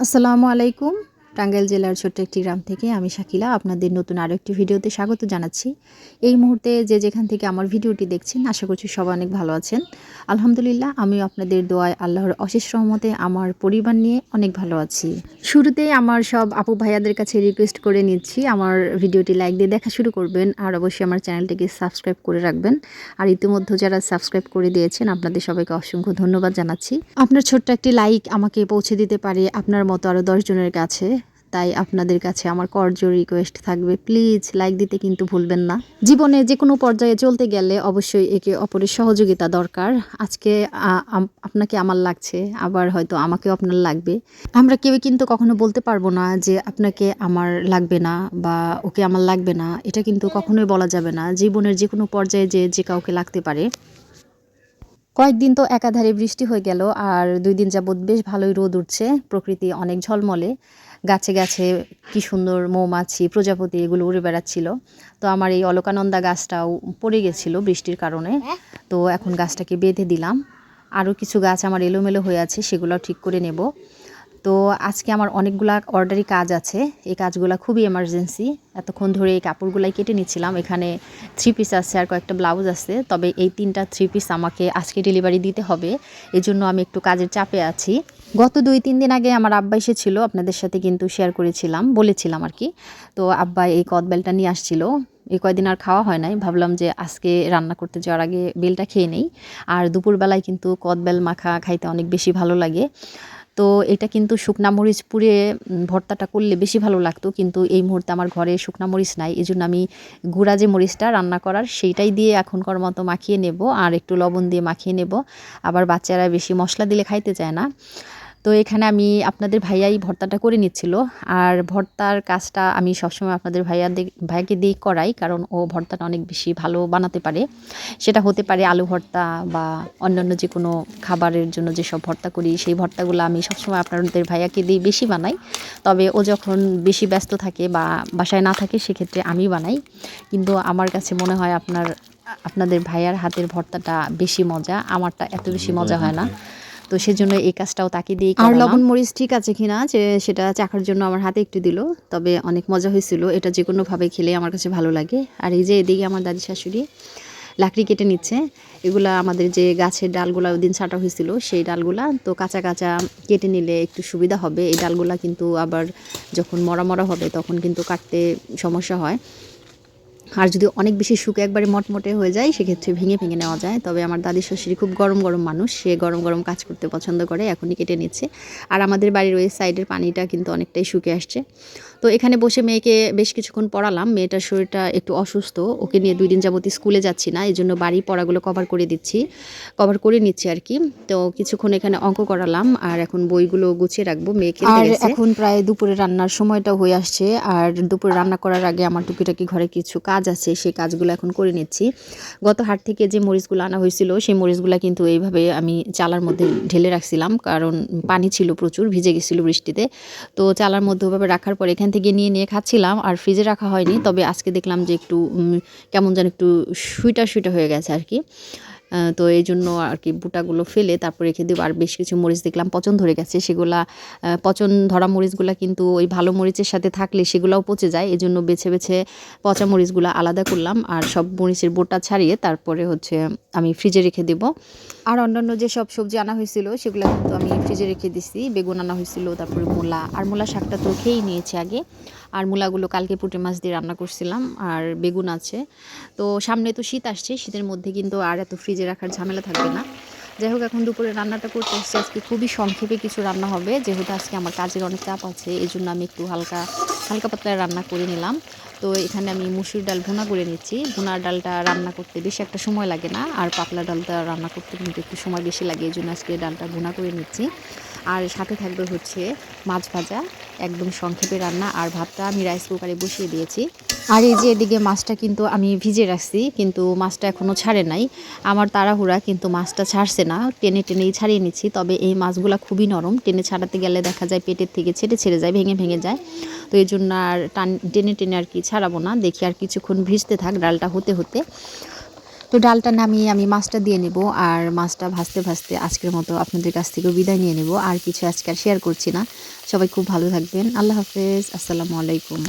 আসসালামু আলাইকুম। টাঙ্গাইল জেলার ছোট্ট একটি গ্রাম থেকে আমি শাকিলা আপনাদের নতুন আরও একটি ভিডিওতে স্বাগত জানাচ্ছি। এই মুহূর্তে যে যেখান থেকে আমার ভিডিওটি দেখছেন, আশা করছি সবাই অনেক ভালো আছেন। আলহামদুলিল্লাহ আমি আপনাদের দোয়ায় আল্লাহর অশেষ রহমতে আমার পরিবার নিয়ে অনেক ভালো আছি। শুরুতেই আমার সব আপু ভাইয়াদের কাছে রিকোয়েস্ট করে নিচ্ছি, আমার ভিডিওটি লাইক দিয়ে দেখা শুরু করবেন আর অবশ্যই আমার চ্যানেলটিকে সাবস্ক্রাইব করে রাখবেন। আর ইতিমধ্যে যারা সাবস্ক্রাইব করে দিয়েছেন, আপনাদের সবাইকে অসংখ্য ধন্যবাদ জানাচ্ছি। আপনার ছোট্ট একটি লাইক আমাকে পৌঁছে দিতে পারে আপনার মতো আরও দশজনের কাছে। তাই আপনাদের কাছে আমার করজ রিকোয়েস্ট থাকবে। প্লিজ লাইক দিতে কিন্তু ভুলবেন না। জীবনে যে কোনো পর্যায়ে চলতে গেলে অবশ্যই একে অপরের সহযোগিতা দরকার। আজকে আপনাকে আমার লাগছে, আবার হয়তো আমাকেও আপনার লাগবে। আমরা কেউ কিন্তু কখনো বলতে পারব না যে আপনাকে আমার লাগবে না বা ওকে আমার লাগবে না। এটা কিন্তু কখনোই বলা যাবে না। জীবনের যে কোনো পর্যায়ে যে যে কাউকে লাগতে পারে। কয়েকদিন তো একাধারে বৃষ্টি হয়ে গেল, আর দুই দিন যাবৎ বেশ ভালোই রোদ উঠছে, প্রকৃতি অনেক ঝলমলে। গাছে গাছে কি সুন্দর মৌমাছি, প্রজাপতি এগুলো উড়ে বেড়াচ্ছিল। তো আমার এই অলকানন্দা গাছটাও পড়ে গেছিল বৃষ্টির কারণে। তো এখন গাছটাকে বেঁধে দিলাম। আরও কিছু গাছ আমার এলোমেলো হয়ে আছে, সেগুলো ঠিক করে নেব। তো আজকে আমার অনেকগুলা অর্ডারি কাজ আছে। এই কাজগুলো খুবই এমার্জেন্সি এতক্ষণ ধরে এই কাপড়গুলাই কেটে নিচ্ছিলাম। এখানে থ্রি পিস আছে আর কয়েকটা ব্লাউজ আছে। তবে এই তিনটা থ্রি পিস আমাকে আজকে ডেলিভারি দিতে হবে। এই জন্য আমি একটু কাজের চাপে আছি। গত দুই, তিন দিন আগে আমার আব্বা এসেছিল। আপনাদের সাথে কিন্তু শেয়ার করেছিলাম, বলেছিলাম আর কি। তো আব্বা এই কদবেলটা নিয়ে আসছিল। এই কয়দিন আর খাওয়া হয় নাই। ভাবলাম যে আজকে রান্না করতে যাওয়ার আগে বেলটা খেয়ে নেই। আর দুপুরবেলায় কিন্তু কদবেল মাখা খাইতে অনেক বেশি ভালো লাগে। তো এটা কিন্তু শুকনা মরিচ পুড়ে ভর্তাটা করলে বেশি ভালো লাগতো। কিন্তু এই মুহূর্তে আমার ঘরে শুকনা মরিচ নাই। এই জন্য আমি গুঁড়া যে মরিচটা রান্না করার সেইটাই দিয়ে এখনকার মতো মাখিয়ে নেব। আর একটু লবণ দিয়ে মাখিয়ে নেব। আবার বাচ্চারা বেশি মশলা দিলে খাইতে চায় না। তো এখানে আমি আপনাদের ভাইয়াই ভর্তাটা করে নিচ্ছিল। আর ভর্তার কাজটা আমি সবসময় আপনাদের ভাইয়া ভাইয়াকে দিয়ে করাই কারণ ও ভর্তাটা অনেক বেশি ভালো বানাতে পারে। সেটা হতে পারে আলু ভর্তা বা অন্যান্য যে কোনো খাবারের জন্য যেসব ভর্তা করি সেই ভর্তাগুলো আমি সবসময় আপনাদের ভাইয়াকে দিয়ে বেশি বানাই। তবে ও যখন বেশি ব্যস্ত থাকে বা বাসায় না থাকে সেক্ষেত্রে আমি বানাই। কিন্তু আমার কাছে মনে হয় আপনার আপনাদের ভাইয়ার হাতের ভর্তাটা বেশি মজা আমারটা এত বেশি মজা হয় না। তো সেজন্য এই কাজটাও তাকে দিয়ে আর লবণ মরিচ ঠিক আছে কিনা যে সেটা চাখার জন্য আমার হাতে একটু দিল তবে অনেক মজা হয়েছিল। এটা যে কোনোভাবে খেলে আমার কাছে ভালো লাগে। আর এই যে এদিকে আমার দাদি শাশুড়ি লাকড়ি কেটে নিচ্ছে এগুলা আমাদের যে গাছের ডালগুলা ওই দিন ছাটা হয়েছিল সেই ডালগুলা তো কাঁচা কাঁচা কেটে নিলে একটু সুবিধা হবে। এই ডালগুলা কিন্তু আবার যখন মরা মরা হবে তখন কিন্তু কাটতে সমস্যা হয়। আর যদি অনেক বেশি শুকে একবারে মটমটে হয়ে যায় সেক্ষেত্রে ভেঙে ভেঙে নেওয়া যায়। তবে আমার দাদি শ্বশুরি খুব গরম গরম মানুষ সে গরম গরম কাজ করতে পছন্দ করে এখনই কেটে নিচ্ছে। আর আমাদের বাড়ির ওই সাইডের পানিটা কিন্তু অনেকটাই শুকে আসছে। তো এখানে বসে মেয়েকে বেশ কিছুক্ষণ পড়ালাম। মেয়েটার শরীরটা একটু অসুস্থ ওকে নিয়ে দুই দিন যাবত স্কুলে যাচ্ছি না এই জন্য বাড়ি পড়াগুলো কভার করে দিচ্ছি কভার করে নিচ্ছি আর কি। তো কিছুক্ষণ এখানে অঙ্ক করালাম আর এখন বইগুলো গুছিয়ে রাখব মেয়েকে আর এখন প্রায় দুপুরে রান্নার সময়টা হয়ে আসছে আর দুপুরে রান্না করার আগে আমার টুকিটাকি ঘরে কিছু কাজ আছে সেই কাজগুলো এখন করে নিচ্ছি। গত হাট থেকে যে মরিচগুলো আনা হয়েছিল, সেই মরিচগুলো কিন্তু এইভাবে আমি চালার মধ্যে ঢেলে রাখছিলাম, কারণ পানি ছিল প্রচুর, ভিজে গেছিল বৃষ্টিতে। তো চালার মধ্যে ওভাবে রাখার পর এখান থেকে নিয়ে নিয়ে খাচ্ছিলাম, আর ফ্রিজে রাখা হয়নি। তবে আজকে দেখলাম যে একটু কেমন যেন একটু সুইটা সুইটা হয়ে গেছে আর কি। তো এই জন্য আর কি বুটাগুলো ফেলে তারপর রেখে দেবো আর বেশ কিছু মরিচ দেখলাম, পচন ধরে গেছে, সেগুলা পচন ধরা মরিচগুলো কিন্তু ওই ভালো মরিচের সাথে থাকলে সেগুলাও পচে যায়, এই জন্য বেছে বেছে পচা মরিচগুলো আলাদা করলাম আর সব মরিচের বোটা ছাড়িয়ে তারপরে হচ্ছে আমি ফ্রিজে রেখে দেব। আর অন্যান্য যে সব সবজি আনা হয়েছিল সেগুলো কিন্তু আমি ফ্রিজে রেখে দিছি, বেগুন আনা হয়েছিল, তারপরে মূলা, আর মূলা শাকটা তো খেয়েই নিয়েছি আগে। আর মূলাগুলো কালকে পুঁটি মাছ দিয়ে রান্না করছিলাম, আর বেগুন আছে। তো সামনে তো শীত আসছে, শীতের মধ্যে কিন্তু আর এত ফ্রিজে রাখার ঝামেলা থাকবে না। যাই হোক, এখন দুপুরে রান্নাটা করতে এসেছি। আজকে খুবই সংক্ষেপে কিছু রান্না হবে, যেহেতু আজকে আমার কাজের অনেক চাপ আছে এই জন্য আমি একটু হালকা হালকা পাতলা রান্না করে নিলাম। তো এখানে আমি মুসুর ডাল ভুনা করে নিচ্ছি। ভুনার ডালটা রান্না করতে বেশি একটা সময় লাগে না, আর পাতলা ডালটা রান্না করতে কিন্তু একটু সময় বেশি লাগে এই জন্য আজকে ডালটা ভুনা করে নিচ্ছি। আর সাথে থাকবে হচ্ছে মাছ ভাজা, একদম সংক্ষেপে রান্না আর ভাতটা আমি রাইস কুকারে বসিয়ে দিয়েছি। আর এই যে এদিকে মাছটা কিন্তু আমি ভিজে রাখছি, কিন্তু মাছটা এখনও ছাড়ে নাই। আমার তাড়াহুড়া, কিন্তু মাছটা ছাড়ছে না। টেনে টেনেই ছাড়িয়ে নিচ্ছি, তবে এই মাছগুলো খুবই নরম। টেনে ছাড়াতে গেলে দেখা যায় পেটের থেকে ছেটে ছেড়ে যায়, ভেঙে ভেঙে যায়। তো এই জন্য আর টান টেনে টেনে আর কি ছাড়াবো না। দেখি আর কিছুক্ষণ ভিজতে থাক, ডালটা হতে হতে। তো ডালটা নামিয়ে আমি মাছটা দিয়ে নেব আর মাছটা ভাজতে ভাজতে আজকের মতো আপনাদের কাছ থেকে বিদায় নিয়ে নেব। আর কিছু আজকে আর শেয়ার করছি না। সবাই খুব ভালো থাকবেন। আল্লাহ হাফেজ। আসসালামু আলাইকুম।